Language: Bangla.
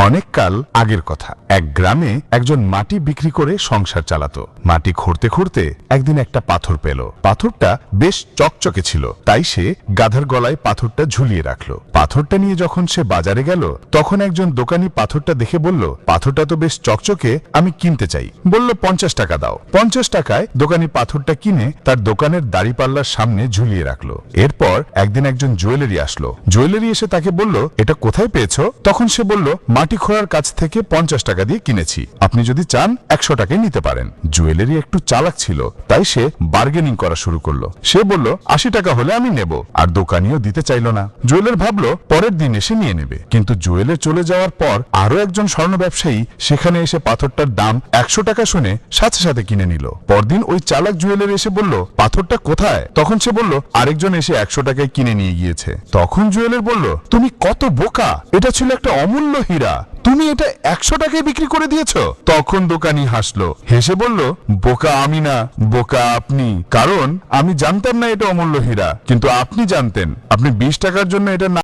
অনেক কাল আগের কথা। এক গ্রামে একজন মাটি বিক্রি করে সংসার চালাতো। মাটি খুঁড়তে খুঁড়তে একদিন একটা পাথর পেল। পাথরটা বেশ চকচকে ছিল। তাই সে গাধার গলায় পাথরটা ঝুলিয়ে রাখল। পাথরটা নিয়ে যখন সে বাজারে গেল, তখন একজন দোকানি পাথরটা দেখে বলল, পাথরটা তো বেশ চকচকে, আমি কিনতে চাই। বলল, পঞ্চাশ টাকা দাও। পঞ্চাশ টাকায় দোকানি পাথরটা কিনে তার দোকানের দাড়িপাল্লার সামনে ঝুলিয়ে রাখল। এরপর একদিন একজন জুয়েলারি আসলো। জুয়েলারি এসে তাকে বলল, এটা কোথায় পেয়েছ? তখন সে বলল, মাটি খোঁড়ার কাছ থেকে পঞ্চাশ টাকা দিয়ে কিনেছি। আপনি যদি চান, একশো টাকায় নিতে পারেন। জুয়েলারি একটু চালাক ছিল, তাই সে বার্গেনিং করা শুরু করল। সে বলল, আশি টাকা হলে আমি নেব, আর দোকানিও দিতে চাইলো না। জুয়েলের ভাবলো, পরের দিন এসে নিয়ে নেবে। কিন্তু জুয়েলের চলে যাওয়ার পর আরও একজন স্বর্ণ ব্যবসায়ী সেখানে এসে পাথরটার দাম একশো টাকা শুনে সাথে সাথে কিনে নিল। পরদিন ওই চালাক জুয়েলের এসে বলল, পাথরটা কোথায়? তখন সে বলল, আরেকজন এসে একশো টাকায় কিনে নিয়ে গিয়েছে। তখন জুয়েলের বলল, তুমি কত বোকা! এটা ছিল একটা অমূল্য হীরা! তুমি এটা একশো টাকায় বিক্রি করে দিয়েছ? তখন দোকানি হাসলো, হেসে বলল, বোকা আমি না, বোকা আপনি। কারণ আমি জানতাম না এটা অমূল্য হীরা, কিন্তু আপনি জানতেন, আপনি বিশ টাকার জন্য এটা